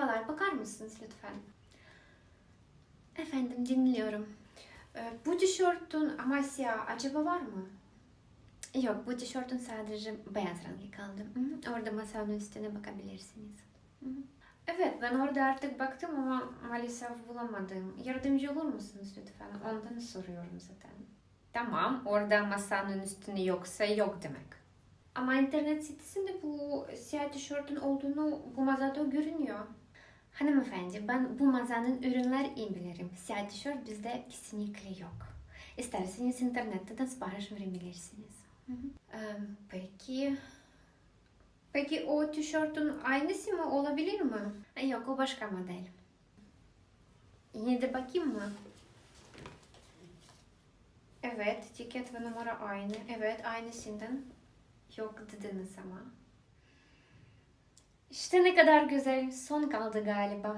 Merhabalar, bakar mısınız lütfen? Efendim, dinliyorum. Ee, bu tişörtün ama siyah acaba var mı? Yok, bu tişörtün sadece beyaz rengi kaldı. Orada masanın üstüne bakabilirsiniz. Evet, ben orada artık baktım ama maalesef bulamadım. Yardımcı olur musunuz lütfen? Ondan soruyorum zaten. Tamam, orada masanın üstünde yoksa yok demek. Ama internet sitesinde bu siyah tişörtün olduğunu bu mağazada görünüyor. Hanımefendi, ben bu mağazanın ürünler iyi bilirim. Siyah tişört bizde kesinlikle yok. İsterseniz internette de sipariş verebilirsiniz. Peki... Peki o tişörtün aynısı mı olabilir mi? Yok, o başka model. Yine de bakayım mı? Evet, etiket ve numara aynı. Evet, aynısından yok dediniz ama. İşte ne kadar güzel. Son kaldı galiba.